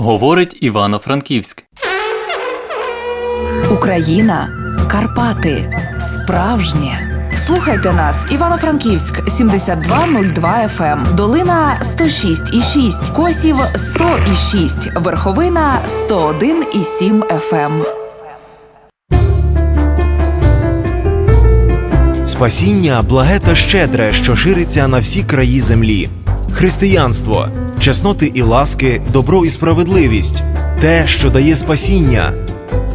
Говорить Івано-Франківськ. Україна, Карпати, справжнє. Слухайте нас, Івано-Франківськ 7202 FM, ем. Долина 106,6, Косів 100,6, Верховина 101,7 FM. Спасіння благе та щедре, що шириться на всі краї землі. Християнство, чесноти і ласки, добро і справедливість те, що дає спасіння.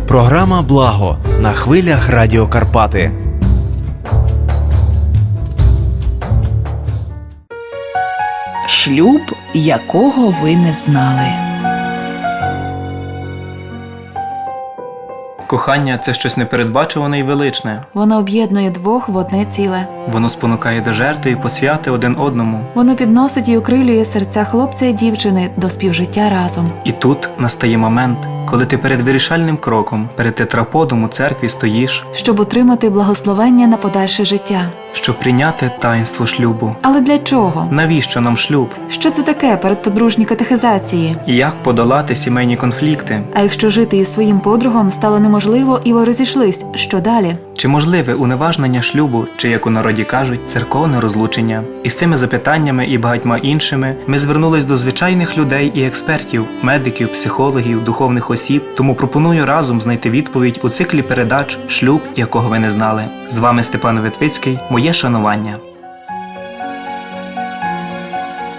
Програма Благо на хвилях Радіо Карпати. Шлюб, якого ви не знали. Кохання це щось непередбачуване і величне. Воно об'єднує двох в одне ціле. Воно спонукає до жертви і посвяти один одному. Воно підносить і окрилює серця хлопця і дівчини до співжиття разом. І тут настає момент, коли ти перед вирішальним кроком, перед тетраподом у церкві стоїш, щоб отримати благословення на подальше життя. щоб прийняти таїнство шлюбу. Але для чого? Навіщо нам шлюб? Що це таке передподружні катехизації? І як подолати сімейні конфлікти? А якщо жити із своїм подругом стало неможливо і ви розійшлись, що далі? Чи можливе уневажнення шлюбу, чи як у народі кажуть, церковне розлучення? І з цими запитаннями і багатьма іншими ми звернулись до звичайних людей і експертів, медиків, психологів, духовних осіб. Тому пропоную разом знайти відповідь у циклі передач Шлюб, якого ви не знали. З вами Степан Витвицький. Моє шанування.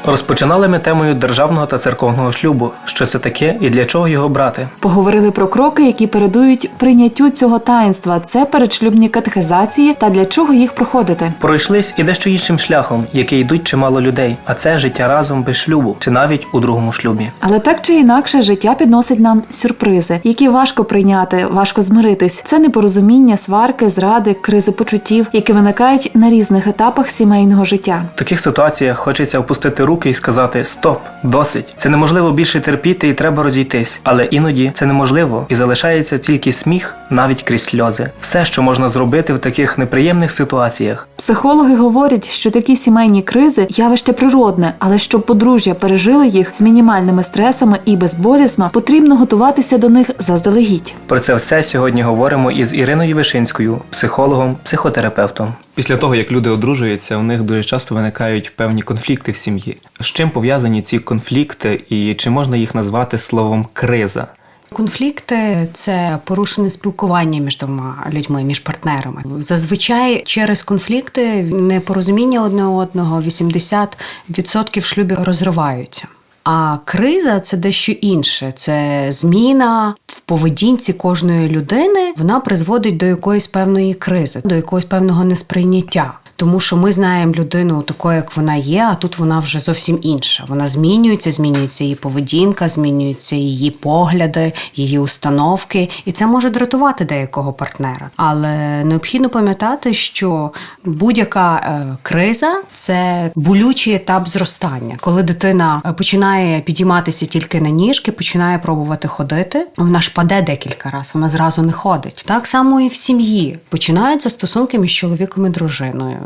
Розпочинали ми темою державного та церковного шлюбу. Що це таке і для чого його брати? Поговорили про кроки, які передують прийняттю цього таїнства. Це передшлюбні катехизації та для чого їх проходити. Пройшлись і дещо іншим шляхом, який йдуть чимало людей, а це життя разом без шлюбу, чи навіть у другому шлюбі. Але так чи інакше, життя підносить нам сюрпризи, які важко прийняти, важко змиритись. Це непорозуміння, сварки, зради, кризи почуттів, які виникають на різних етапах сімейного життя. В таких ситуаціях хочеться опустити руки і сказати Стоп, досить. Це неможливо більше терпіти і треба розійтись. Але іноді це неможливо і залишається тільки сміх, навіть крізь сльози. Все, що можна зробити в таких неприємних ситуаціях. Психологи говорять, що такі сімейні кризи явище природне, але щоб подружжя пережили їх з мінімальними стресами і безболісно, потрібно готуватися до них заздалегідь. Про це все сьогодні говоримо із Іриною Вишинською, психологом, психотерапевтом. Після того, як люди одружуються, у них дуже часто виникають певні конфлікти в сім'ї. З чим пов'язані ці конфлікти, і чи можна їх назвати словом криза? Конфлікти це порушене спілкування між двома людьми, між партнерами. Зазвичай через конфлікти непорозуміння одне одного 80% шлюбів розриваються. А криза це дещо інше. Це зміна в поведінці кожної людини. Вона призводить до якоїсь певної кризи, до якогось певного несприйняття. Тому що ми знаємо людину такою, як вона є, а тут вона вже зовсім інша. Вона змінюється, змінюється її поведінка, змінюються її погляди, її установки, і це може дратувати деякого партнера. Але необхідно пам'ятати, що будь-яка е, криза це болючий етап зростання. Коли дитина е, починає підійматися тільки на ніжки, починає пробувати ходити, вона ж паде декілька разів, вона зразу не ходить. Так само і в сім'ї починаються стосунки між чоловіком і дружиною.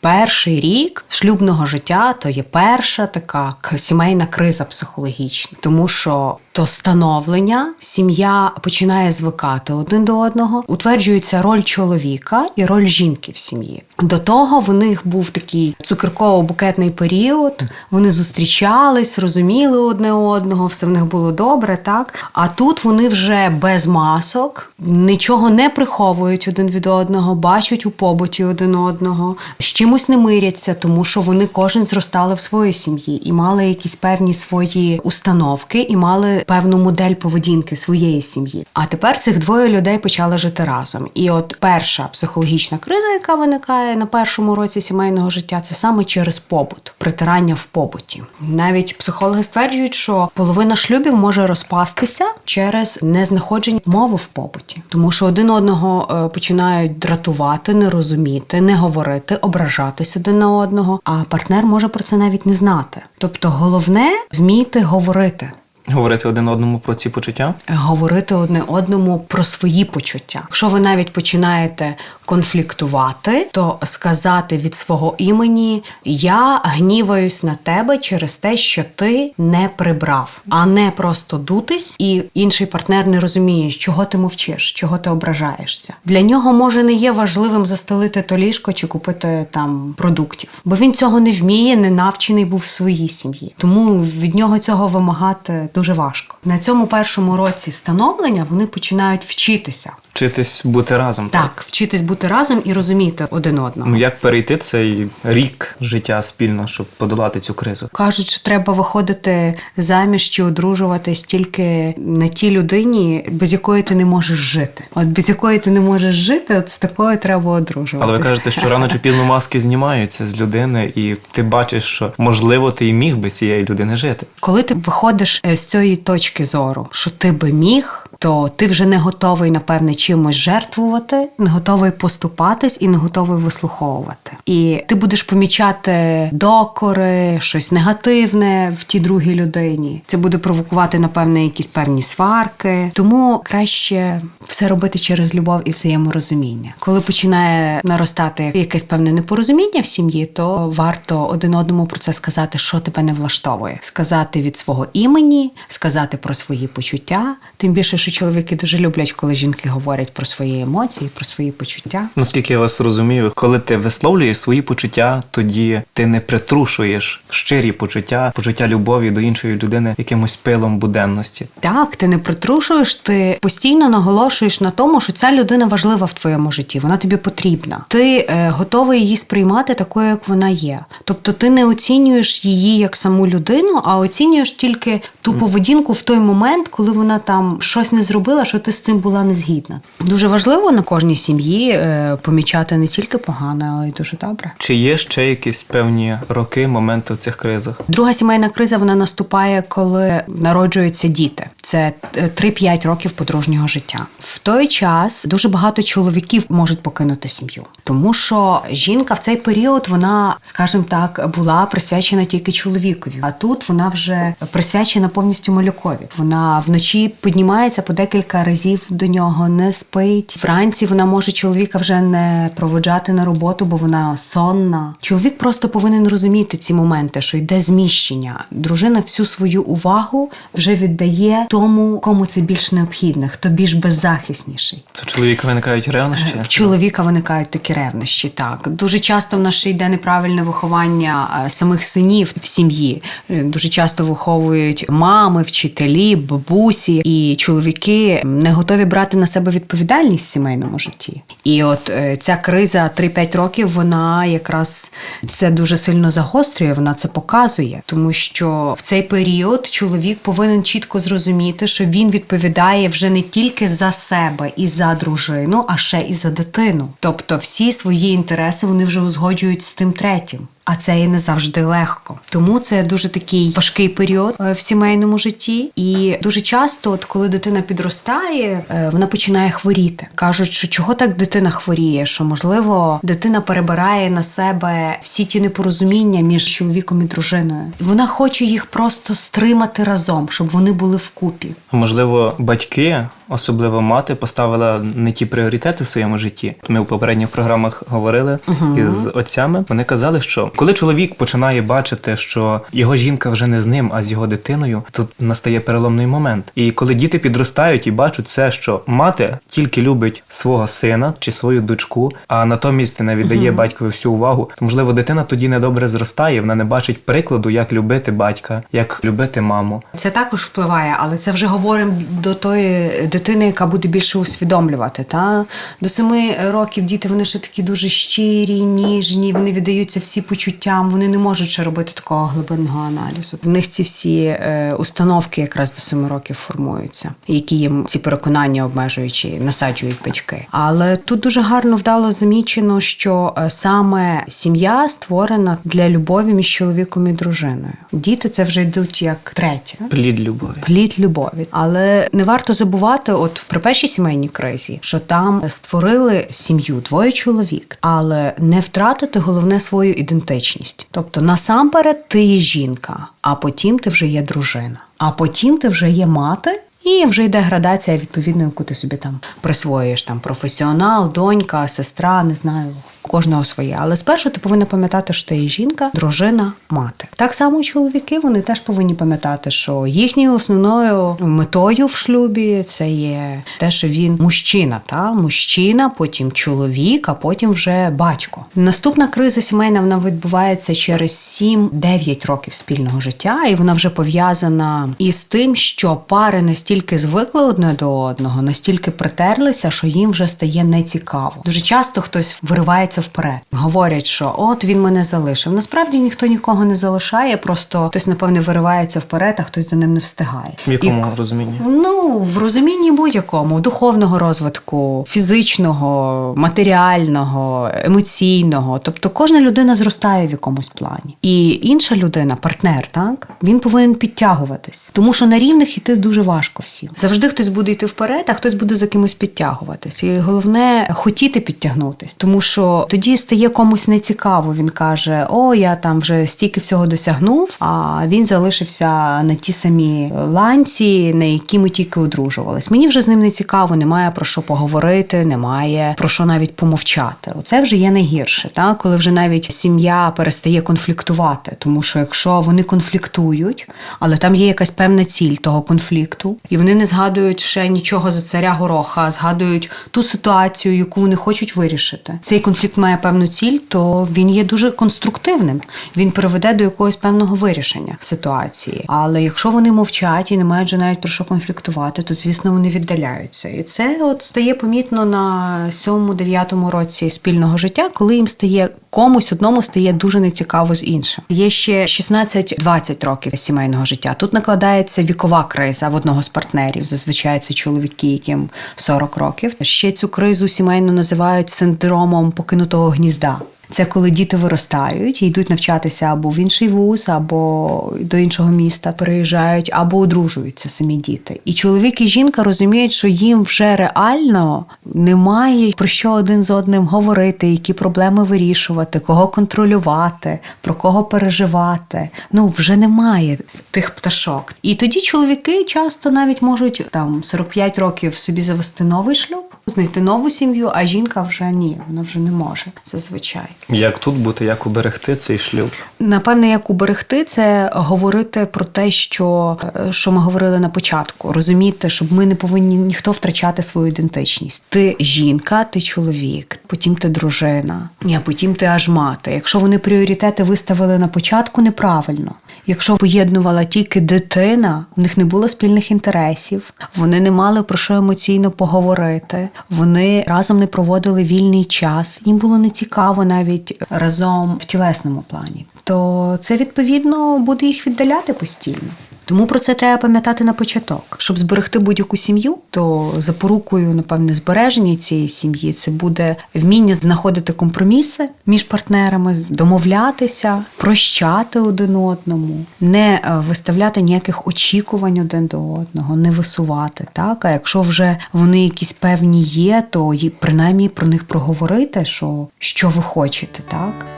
Перший рік шлюбного життя то є перша така сімейна криза психологічна, тому що то становлення сім'я починає звикати один до одного, утверджується роль чоловіка і роль жінки в сім'ї. До того в них був такий цукерково-букетний період. Вони зустрічались, розуміли одне одного, все в них було добре, так. А тут вони вже без масок, нічого не приховують один від одного, бачать у побуті один одного, з чимось не миряться, тому що вони кожен зростали в своїй сім'ї і мали якісь певні свої установки, і мали певну модель поведінки своєї сім'ї. А тепер цих двоє людей почали жити разом. І от перша психологічна криза, яка виникає на першому році сімейного життя, це саме через побут, притирання в побуті. Навіть психологи стверджують, що половина шлюбів може розпастися через незнаходження мови в побуті, тому що один одного е, починають дратувати, не розуміти, не говорити, ображатись один на одного. А партнер може про це навіть не знати. Тобто, головне вміти говорити. Говорити один одному про ці почуття. говорити одне одному про свої почуття. Якщо ви навіть починаєте конфліктувати, то сказати від свого імені я гніваюсь на тебе через те, що ти не прибрав, а не просто дутись, і інший партнер не розуміє, чого ти мовчиш, чого ти ображаєшся. Для нього може не є важливим застелити то ліжко чи купити там продуктів, бо він цього не вміє, не навчений був в своїй сім'ї. Тому від нього цього вимагати дуже важко. На цьому першому році становлення вони починають вчитися. Вчитись бути разом. Так, вчитись бути разом і розуміти один одного. Ну, Як перейти цей рік життя спільно, щоб подолати цю кризу? Кажуть, що треба виходити заміж чи одружуватись тільки на тій людині, без якої ти не можеш жити. От без якої ти не можеш жити, от з такою треба одружуватись. Але ви кажете, що рано чи пізно маски знімаються з людини, і ти бачиш, що можливо ти і міг би цієї людини жити. Коли ти виходиш е, з цієї точки зору, що ти би міг, то ти вже не готовий, напевне, чимось жертвувати, не готовий поступатись і не готовий вислуховувати. І ти будеш помічати докори, щось негативне в тій другій людині. Це буде провокувати, напевне, якісь певні сварки. Тому краще все робити через любов і взаєморозуміння. Коли починає наростати якесь певне непорозуміння в сім'ї, то варто один одному про це сказати, що тебе не влаштовує. Сказати від свого імені, сказати про свої почуття. Тим більше, що чоловіки дуже люблять, коли жінки говорять про свої емоції, про свої почуття. Наскільки я вас розумію, коли ти висловлюєш свої почуття, тоді ти не притрушуєш щирі почуття, почуття любові до іншої людини якимось пилом буденності. Так, ти не притрушуєш, ти постійно наголошуєш на тому, що ця людина важлива в твоєму житті, вона тобі потрібна. Ти е, готовий її сприймати такою, як вона є. Тобто ти не оцінюєш її як саму людину, а оцінюєш тільки ту поведінку в той момент, коли вона там щось не зробила, що ти з цим була не згідна. Дуже важливо на кожній сім'ї е, помічати не тільки погане, але й дуже добре. Чи є ще якісь певні роки, моменти в цих кризах? Друга сімейна криза вона наступає, коли народжуються діти. Це е, 3-5 років подружнього життя. В той час дуже багато чоловіків можуть покинути сім'ю, тому що жінка в цей період вона, скажімо так, була присвячена тільки чоловікові. А тут вона вже присвячена повністю малюкові. Вона вночі піднімається по декілька разів до нього, не спить. Вранці вона може чоловіка вже не проводжати на роботу, бо вона сонна. Чоловік просто повинен розуміти ці моменти, що йде зміщення. Дружина всю свою увагу вже віддає тому, кому це більш необхідне, хто більш беззахисніший. Це чоловіка виникають ревнощі? В чоловіка виникають такі ревнощі. Так дуже часто в нас ще йде неправильне виховання е, самих синів в сім'ї. Е, Дуже часто виховують мами, вчителі, бабусі, і чоловіки не готові брати на себе відповідальність в сімейному житті. І от е, ця криза 3-5 років, вона якраз це дуже сильно загострює. Вона це показує, тому що в цей період чоловік повинен чітко зрозуміти, що він відповідає вже не тільки за себе і за дружину, а ще і за дитину. Тобто всі свої інтереси вони вже узгоджують з тим третім. А це і не завжди легко. Тому це дуже такий важкий період е, в сімейному житті. І дуже часто, от коли дитина підростає, е, вона починає хворіти. Кажуть, що чого так дитина хворіє? Що можливо дитина перебирає на себе всі ті непорозуміння між чоловіком і дружиною. Вона хоче їх просто стримати разом, щоб вони були вкупі. Можливо, батьки, особливо мати, поставила не ті пріоритети в своєму житті. Ми в попередніх програмах говорили із отцями. Вони казали, що коли чоловік починає бачити, що його жінка вже не з ним, а з його дитиною, тут настає переломний момент. І коли діти підростають і бачать це, що мати тільки любить свого сина чи свою дочку, а натомість не віддає батькові всю увагу, то можливо дитина тоді недобре зростає. Вона не бачить прикладу, як любити батька, як любити маму. Це також впливає, але це вже говоримо до тої дитини, яка буде більше усвідомлювати. Та до семи років діти вони ще такі дуже щирі, ніжні, вони віддаються всі почуттям, вони не можуть ще робити такого глибинного аналізу. В них ці всі е, установки якраз до семи років формуються, які їм ці переконання обмежуючі насаджують батьки. Але тут дуже гарно вдало замічено, що е, саме сім'я створена для любові між чоловіком і дружиною. Діти це вже йдуть як третє. Плід любові. Плід любові, але не варто забувати, от при першій сімейній кризі, що там створили сім'ю двоє чоловік, але не втратити головне свою ідентичність. Ідентичність. Тобто, насамперед, ти є жінка, а потім ти вже є дружина, а потім ти вже є мати. І вже йде градація, відповідно, яку ти собі там присвоюєш там професіонал, донька, сестра, не знаю, кожного своє. Але спершу ти повинна пам'ятати, що ти є жінка, дружина, мати. Так само чоловіки вони теж повинні пам'ятати, що їхньою основною метою в шлюбі це є те, що він мужчина, та мужчина, потім чоловік, а потім вже батько. Наступна криза сімейна вона відбувається через 7-9 років спільного життя, і вона вже пов'язана із тим, що пари настільки звикли одне до одного, настільки притерлися, що їм вже стає нецікаво. Дуже часто хтось виривається вперед, говорять, що от він мене залишив. Насправді ніхто нікого не залишає, просто хтось, напевне, виривається вперед, а хтось за ним не встигає. В якому І- розумінні? Ну, в розумінні будь-якому, духовного розвитку, фізичного, матеріального, емоційного. Тобто кожна людина зростає в якомусь плані. І інша людина, партнер, так, він повинен підтягуватись. Тому що на рівних іти дуже важко всім. Завжди хтось буде йти вперед, а хтось буде за кимось підтягуватись. І головне хотіти підтягнутись, тому що тоді стає комусь нецікаво. Він каже: О, я там вже стільки всього досягнув, а він залишився на ті самі ланці, на які ми тільки одружувались. Мені вже з ним не цікаво, немає про що поговорити, немає про що навіть помовчати. Оце вже є найгірше, так? коли вже навіть сім'я перестає конфліктувати, тому що якщо вони конфліктують, але там є якась певна ціль того конфлікту, і вони не згадують ще нічого за царя гороха, згадують ту ситуацію, яку вони хочуть вирішити. Цей конфлікт має певну ціль, то він є дуже конструктивним. Він приведе до якогось певного вирішення ситуації. Але якщо вони мовчать і не мають вже навіть про що конфліктувати, то звісно вони віддаляються. І це от стає помітно на сьомому-дев'ятому році спільного життя, коли їм стає комусь одному стає дуже нецікаво з іншим. Є ще 16-20 років сімейного життя. Тут накладається вікова криза в одного з партнерів. Зазвичай це чоловіки, яким 40 років. Ще цю кризу сімейно називають синдромом покинутого гнізда. Це коли діти виростають і йдуть навчатися або в інший вуз, або до іншого міста переїжджають, або одружуються самі діти. І чоловік і жінка розуміють, що їм вже реально немає про що один з одним говорити, які проблеми вирішувати, кого контролювати, про кого переживати. Ну вже немає тих пташок. І тоді чоловіки часто навіть можуть там 45 років собі завести новий шлюб, знайти нову сім'ю, а жінка вже ні, вона вже не може зазвичай. Як тут бути, як уберегти цей шлюб? Напевне, як уберегти, це говорити про те, що, е, що ми говорили на початку. Розуміти, щоб ми не повинні ніхто втрачати свою ідентичність. Ти жінка, ти чоловік, потім ти дружина, а потім ти аж мати. Якщо вони пріоритети виставили на початку, неправильно. Якщо поєднувала тільки дитина, в них не було спільних інтересів, вони не мали про що емоційно поговорити, вони разом не проводили вільний час, їм було нецікаво навіть разом в тілесному плані. То це відповідно буде їх віддаляти постійно. Тому про це треба пам'ятати на початок. Щоб зберегти будь-яку сім'ю, то запорукою, напевне, збереження цієї сім'ї це буде вміння знаходити компроміси між партнерами, домовлятися, прощати один одному, не е, виставляти ніяких очікувань один до одного, не висувати. Так, а якщо вже вони якісь певні є, то принаймні про них проговорити, що, що ви хочете, так.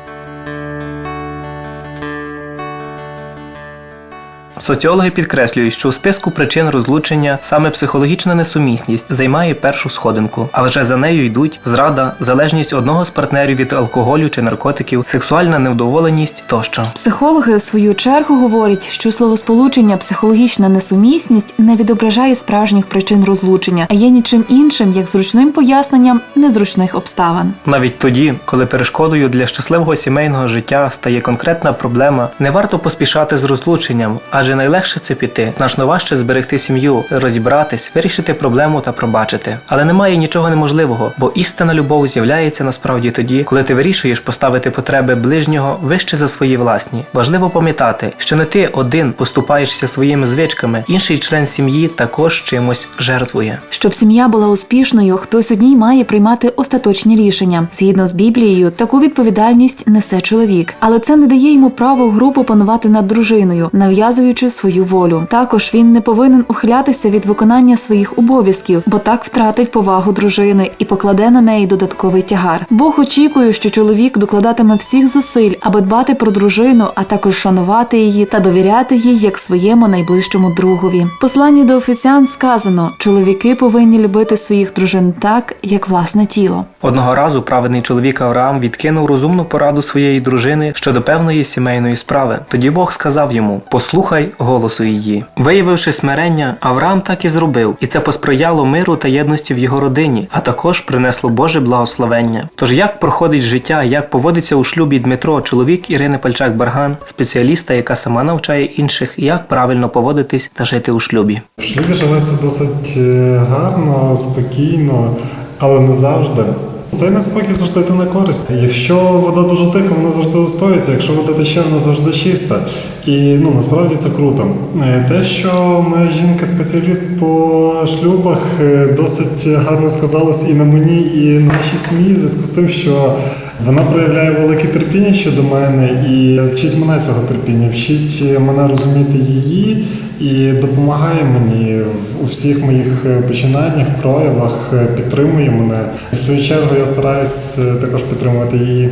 Соціологи підкреслюють, що у списку причин розлучення саме психологічна несумісність займає першу сходинку, а вже за нею йдуть зрада, залежність одного з партнерів від алкоголю чи наркотиків, сексуальна невдоволеність тощо. Психологи в свою чергу говорять, що словосполучення психологічна несумісність не відображає справжніх причин розлучення, а є нічим іншим, як зручним поясненням незручних обставин. Навіть тоді, коли перешкодою для щасливого сімейного життя стає конкретна проблема, не варто поспішати з розлученням, адже найлегше це піти, значно важче зберегти сім'ю, розібратись, вирішити проблему та пробачити. Але немає нічого неможливого, бо істинна любов з'являється насправді тоді, коли ти вирішуєш поставити потреби ближнього вище за свої власні. Важливо пам'ятати, що не ти один поступаєшся своїми звичками, інший член сім'ї також чимось жертвує. Щоб сім'я була успішною, хтось одній має приймати остаточні рішення. Згідно з Біблією, таку відповідальність несе чоловік, але це не дає йому право в групу панувати над дружиною, нав'язуючи реалізуючи свою волю. Також він не повинен ухилятися від виконання своїх обов'язків, бо так втратить повагу дружини і покладе на неї додатковий тягар. Бог очікує, що чоловік докладатиме всіх зусиль, аби дбати про дружину, а також шанувати її та довіряти їй як своєму найближчому другові. Посланні до Офесян сказано: чоловіки повинні любити своїх дружин так, як власне тіло. Одного разу праведний чоловік Авраам відкинув розумну пораду своєї дружини щодо певної сімейної справи. Тоді Бог сказав йому: Послухай голосу її. Виявивши смирення, Авраам так і зробив, і це посприяло миру та єдності в його родині, а також принесло Боже благословення. Тож як проходить життя, як поводиться у шлюбі Дмитро, чоловік Ірини Пальчак-Барган, спеціаліста, яка сама навчає інших, як правильно поводитись та жити у шлюбі. В шлюбі живеться досить е, гарно, спокійно, але не завжди. Цей неспокій завжди йде на користь. Якщо вода дуже тиха, вона завжди застоїться, Якщо вода тече, вона завжди чиста. І ну насправді це круто. Е, Те, що моя жінка-спеціаліст по шлюбах е, досить гарно сказалось і на мені, і на нашій сім'ї, в зв'язку з тим, що вона проявляє велике терпіння щодо мене і вчить мене цього терпіння, вчить мене розуміти її і допомагає мені у всіх моїх е, починаннях, проявах, е, підтримує мене. В свою чергу я стараюсь е, також підтримувати її.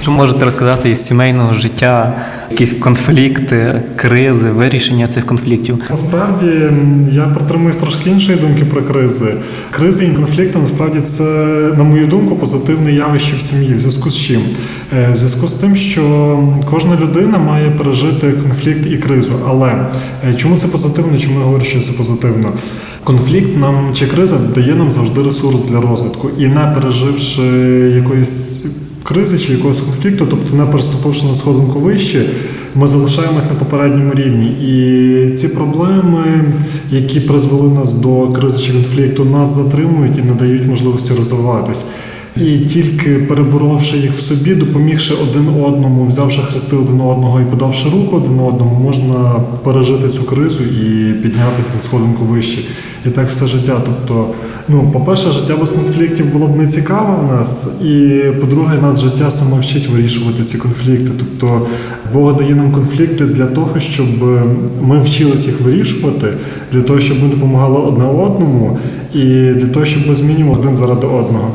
Що можете розказати із сімейного життя, якісь конфлікти, кризи, вирішення цих конфліктів? Насправді я притримуюсь трошки іншої думки про кризи. Кризи і конфлікти насправді це, на мою думку, позитивне явище в сім'ї. В зв'язку з чим? Е, В зв'язку з тим, що кожна людина має пережити конфлікт і кризу. Але е, чому це позитивно? Чому я говорю, що це позитивно? Конфлікт нам чи криза дає нам завжди ресурс для розвитку, і не переживши якоїсь кризи чи якогось конфлікту, тобто не переступивши на сходинку вище, ми залишаємось на попередньому рівні. І ці проблеми, які призвели нас до кризи чи конфлікту, нас затримують і не дають можливості розвиватись. І тільки переборовши їх в собі, допомігши один одному, взявши хрести один одного і подавши руку один одному, можна пережити цю кризу і піднятися на сходинку вище. І так все життя. Тобто, ну, по-перше, життя без конфліктів було б не цікаво в нас, і по-друге, нас життя саме вчить вирішувати ці конфлікти. Тобто Бог дає нам конфлікти для того, щоб ми вчилися їх вирішувати, для того, щоб ми допомагали одне одному, і для того, щоб ми змінювали один заради одного.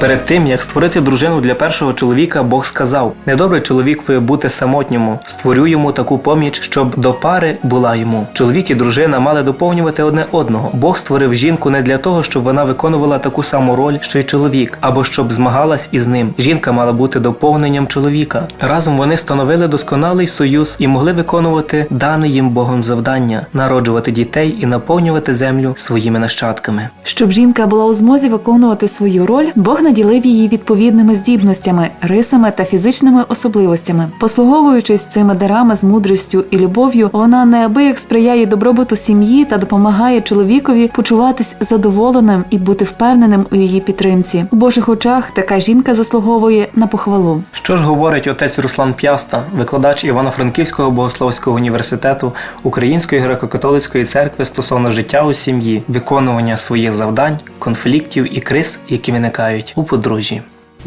Перед тим як створити дружину для першого чоловіка, Бог сказав: недобре чоловікові бути самотньому, створю йому таку поміч, щоб до пари була йому. Чоловік і дружина мали доповнювати одне одного. Бог створив жінку не для того, щоб вона виконувала таку саму роль, що й чоловік, або щоб змагалась із ним. Жінка мала бути доповненням чоловіка. Разом вони становили досконалий союз і могли виконувати дане їм Богом завдання, народжувати дітей і наповнювати землю своїми нащадками. Щоб жінка була у змозі виконувати свою роль, Бог наділив її відповідними здібностями, рисами та фізичними особливостями. Послуговуючись цими дарами з мудрістю і любов'ю, вона неабияк сприяє добробуту сім'ї та допомагає чоловікові почуватись задоволеним і бути впевненим у її підтримці. У Божих очах така жінка заслуговує на похвалу. Що ж говорить отець Руслан П'яста, викладач Івано-Франківського богословського університету Української греко-католицької церкви стосовно життя у сім'ї, виконування своїх завдань, конфліктів і криз, які виникають у подружжі.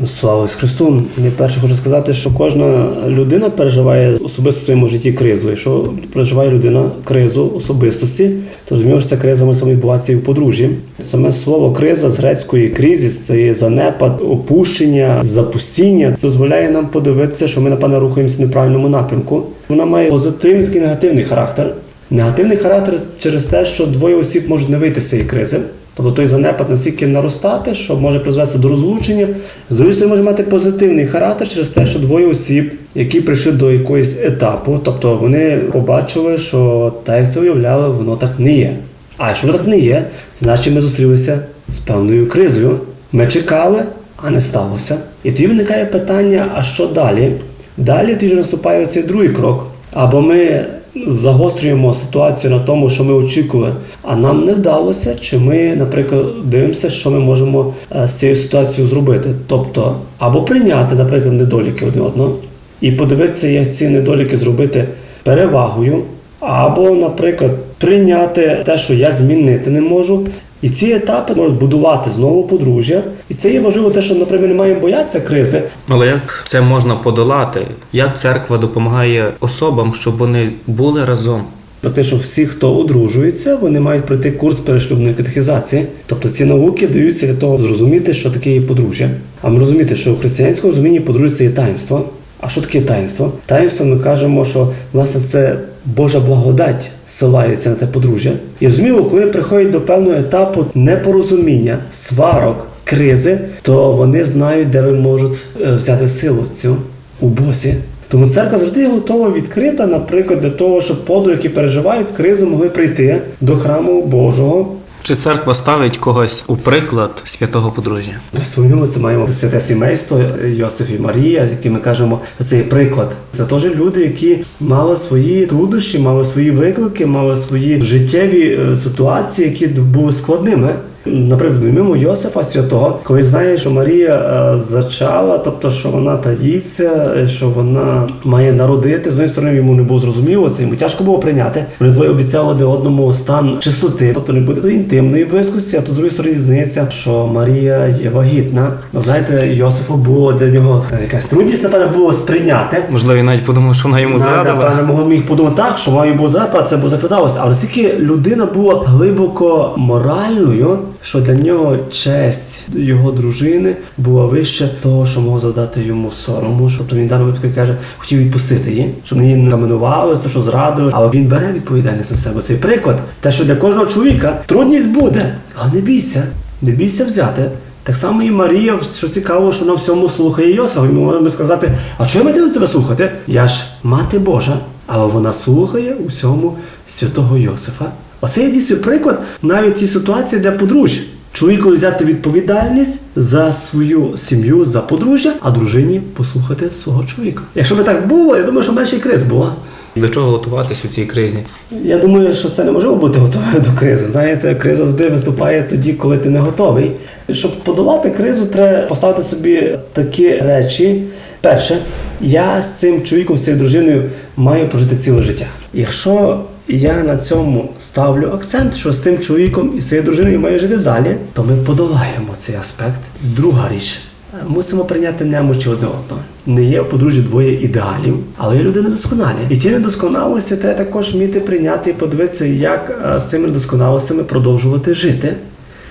Слава Христу! Я перше хочу сказати, що кожна людина переживає особисто в своєму житті кризу. Якщо переживає людина кризу особистості, то розуміємо, що ця криза може саме відбуватися і в подружжі. Саме слово криза з грецької кризіс це є занепад, опущення, запустіння. Це дозволяє нам подивитися, що ми напевно рухаємося в неправильному напрямку. Вона має позитивний такий негативний характер. Негативний характер через те, що двоє осіб можуть не вийти з цієї кризи. Тобто той занепад настільки наростати, що може призвести до розлучення. З другої сторони, може мати позитивний характер через те, що двоє осіб, які прийшли до якогось етапу, тобто вони побачили, що так як це уявляли, воно так не є. А якщо воно так не є, значить ми зустрілися з певною кризою. Ми чекали, а не сталося. І тоді виникає питання: а що далі? Далі тоді вже наступає цей другий крок. Або ми загострюємо ситуацію на тому, що ми очікували, а нам не вдалося, чи ми, наприклад, дивимося, що ми можемо е, з цією ситуацією зробити. Тобто, або прийняти, наприклад, недоліки одне одного, і подивитися, як ці недоліки зробити перевагою, Або, наприклад, прийняти те, що я змінити не можу. І ці етапи можуть будувати знову подружжя. І це є важливо те, що, наприклад, не маємо боятися кризи, Але як це можна подолати? Як церква допомагає особам, щоб вони були разом? Про те, що всі, хто одружується, вони мають пройти курс перешлюбної катехізації. Тобто ці науки даються для того зрозуміти, що таке є подружжя. А ми розуміти, що в християнському розумінні подружжя це є таїнство. А що таке таїнство? Таїнство ми кажемо, що власне це Божа благодать силається на те подружжя. І зрозуміло, коли приходять до певного етапу непорозуміння, сварок, кризи, то вони знають, де ви можуть е, взяти силу цю у Бозі. Тому церква завжди готова відкрита, наприклад, для того, щоб подруги, які переживають кризу, могли прийти до храму Божого. Чи церква ставить когось у приклад святого подружжя? Безсумнівно, це маємо святе сімейство Йосиф і Марія, які ми кажемо, це є приклад. Це теж люди, які мали свої труднощі, мали свої виклики, мали свої життєві е, ситуації, які були складними. Наприклад, візьмемо Йосифа святого, коли знає, що Марія е, зачала, тобто що вона таїться, е, що вона має народити. З однієї сторони йому не було зрозуміло, це йому тяжко було прийняти. Вони двоє обіцяли одне одному стан чистоти, тобто не буде тої інтимної близькості, а тут з другої сторони здається, що Марія є вагітна. Ну знаєте, Йосифу було для нього е, якась трудність, напевно, було сприйняти. Можливо, він навіть подумав, що вона йому зрадила. Напевно, міг подумати так, що має було зрада, це було закладалося. Але наскільки людина була глибоко моральною, що для нього честь його дружини була вище того, що могло завдати йому сорому. Тобто він в даному випадку каже, хотів відпустити її, щоб її не заминували, те, що зрадили. Але він бере відповідальність на себе. Цей приклад, те, що для кожного чоловіка трудність буде, але не бійся, не бійся взяти. Так само і Марія, що цікаво, що вона всьому слухає Йосифа. Ми можемо сказати, а чого ми тебе слухати? Я ж мати Божа, але вона слухає усьому святого Йосифа. Оце є дійсно приклад навіть цій ситуації для подружжя. Чоловіку взяти відповідальність за свою сім'ю, за подружжя, а дружині послухати свого чоловіка. Якщо би так було, я думаю, що менше криз була. До чого готуватись у цій кризі? Я думаю, що це не неможливо бути готовим до кризи. Знаєте, криза завжди виступає тоді, коли ти не готовий. Щоб подолати кризу, треба поставити собі такі речі. Перше, я з цим чоловіком, з цією дружиною маю прожити ціле життя. Якщо я на цьому ставлю акцент, що з тим чоловіком і з цією дружиною маю жити далі, то ми подолаємо цей аспект. Друга річ. Мусимо прийняти немочі одне одного. Не є у подружжі двоє ідеалів, але є люди недосконалі. І ці недосконалості треба також вміти прийняти і подивитися, як е, з цими недосконалостями продовжувати жити.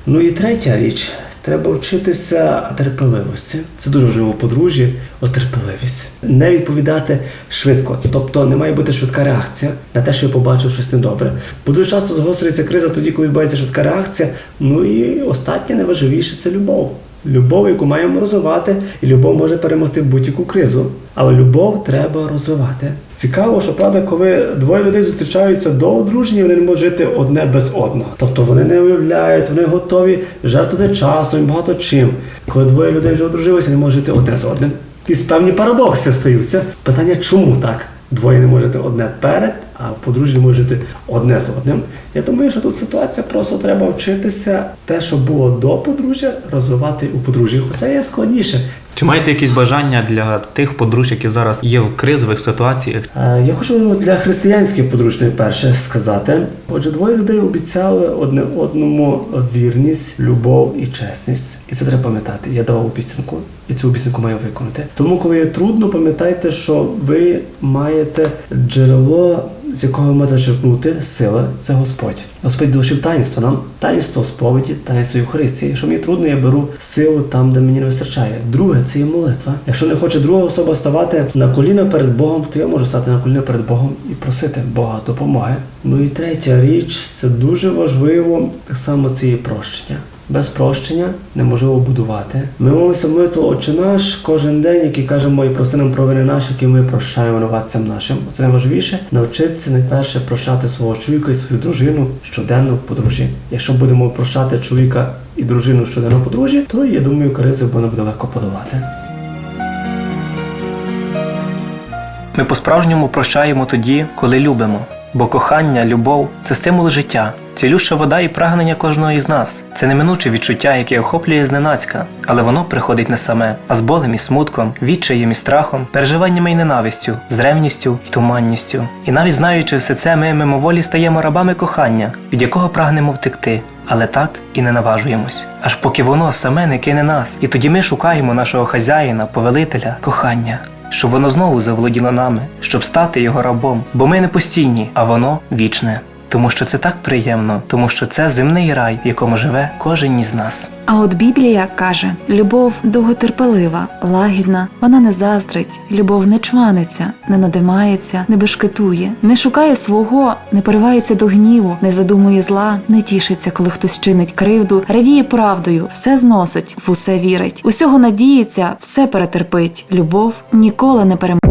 Ну і третя річ. Треба вчитися терпеливості. Це дуже важливо у подружжі, терпеливість. Не відповідати швидко, тобто не має бути швидка реакція на те, що я побачив щось недобре. Бо дуже часто загострюється криза тоді, коли відбувається швидка реакція. Ну і останнє найважливіше це любов. Любов, яку маємо розвивати, і любов може перемогти будь-яку кризу. Але любов треба розвивати. Цікаво, що правда, коли двоє людей зустрічаються до одруження, вони не можуть жити одне без одного. Тобто вони не уявляють, вони готові жертвувати часом і багато чим. Коли двоє людей вже одружилися, не можуть жити одне з одним. Якісь певні парадокси стаються. Питання, чому так? Двоє не може жити одне перед, а в подружжі може жити одне з одним. Я думаю, що тут ситуація просто треба вчитися те, що було до подружжя, розвивати у подружжі. Це є складніше. Чи маєте якісь бажання для тих подружжя, які зараз є в кризових ситуаціях? Е, Я хочу для християнських подружньої перше сказати. Отже, двоє людей обіцяли одне одному вірність, любов і чесність. І це треба пам'ятати. Я давав обіцянку, і цю обіцянку маю виконати. Тому, коли є трудно, пам'ятайте, що ви маєте джерело. З якого можете черпнути сила, це Господь. Господь долучив таїнство нам, таїнство сповіді, таїнство Євхаристії. Якщо мені трудно, я беру силу там, де мені не вистачає. Друге, це є молитва. Якщо не хоче друга особа ставати на коліна перед Богом, то я можу стати на коліна перед Богом і просити Бога допомоги. Ну і третя річ, це дуже важливо, так само це є прощення. Без прощення неможливо будувати. Ми молимося молитву Отче наш кожен день, який кажемо і проси нам провини наші, які ми прощаємо винуватцям нашим. Це найважливіше навчитися найперше прощати свого чоловіка і свою дружину щоденно в подружжі. Якщо будемо прощати чоловіка і дружину щоденно в подружжі, то я думаю, кризи вона буде легко подолати. Ми по-справжньому прощаємо тоді, коли любимо. Бо кохання, любов це стимул життя, цілюща вода і прагнення кожного із нас. Це неминуче відчуття, яке охоплює зненацька, але воно приходить не саме, а з болем і смутком, відчаєм і страхом, переживаннями і ненавистю, з ревністю і туманністю. І навіть знаючи все це, ми мимоволі стаємо рабами кохання, від якого прагнемо втекти. Але так і не наважуємось, аж поки воно саме не кине нас, і тоді ми шукаємо нашого хазяїна, повелителя, кохання, щоб воно знову заволоділо нами, щоб стати його рабом. Бо ми не постійні, а воно вічне. Тому що це так приємно, тому що це земний рай, в якому живе кожен із нас. А от Біблія каже: любов довготерпелива, лагідна, вона не заздрить, любов не чваниться, не надимається, не бешкетує, не шукає свого, не поривається до гніву, не задумує зла, не тішиться, коли хтось чинить кривду, радіє правдою, все зносить, в усе вірить, усього надіється, все перетерпить. Любов ніколи не переможе.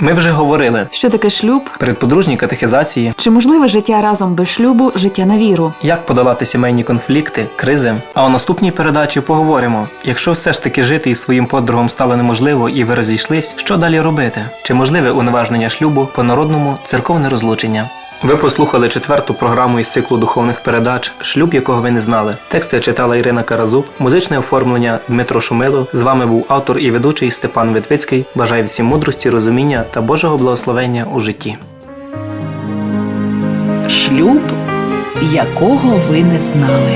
Ми вже говорили Що таке шлюб? передподружні катехізації, Чи можливе життя разом без шлюбу, життя на віру? як подолати сімейні конфлікти, кризи. А у наступній передачі поговоримо: якщо все ж таки жити із своїм подругом стало неможливо і ви розійшлись, що далі робити? Чи можливе уневажнення шлюбу по народному церковне розлучення? Ви прослухали четверту програму із циклу духовних передач Шлюб, якого ви не знали. Тексти читала Ірина Каразуб, музичне оформлення Дмитро Шумило. З вами був автор і ведучий Степан Витвицький. Бажаю всім мудрості, розуміння та Божого благословення у житті. Шлюб, якого ви не знали.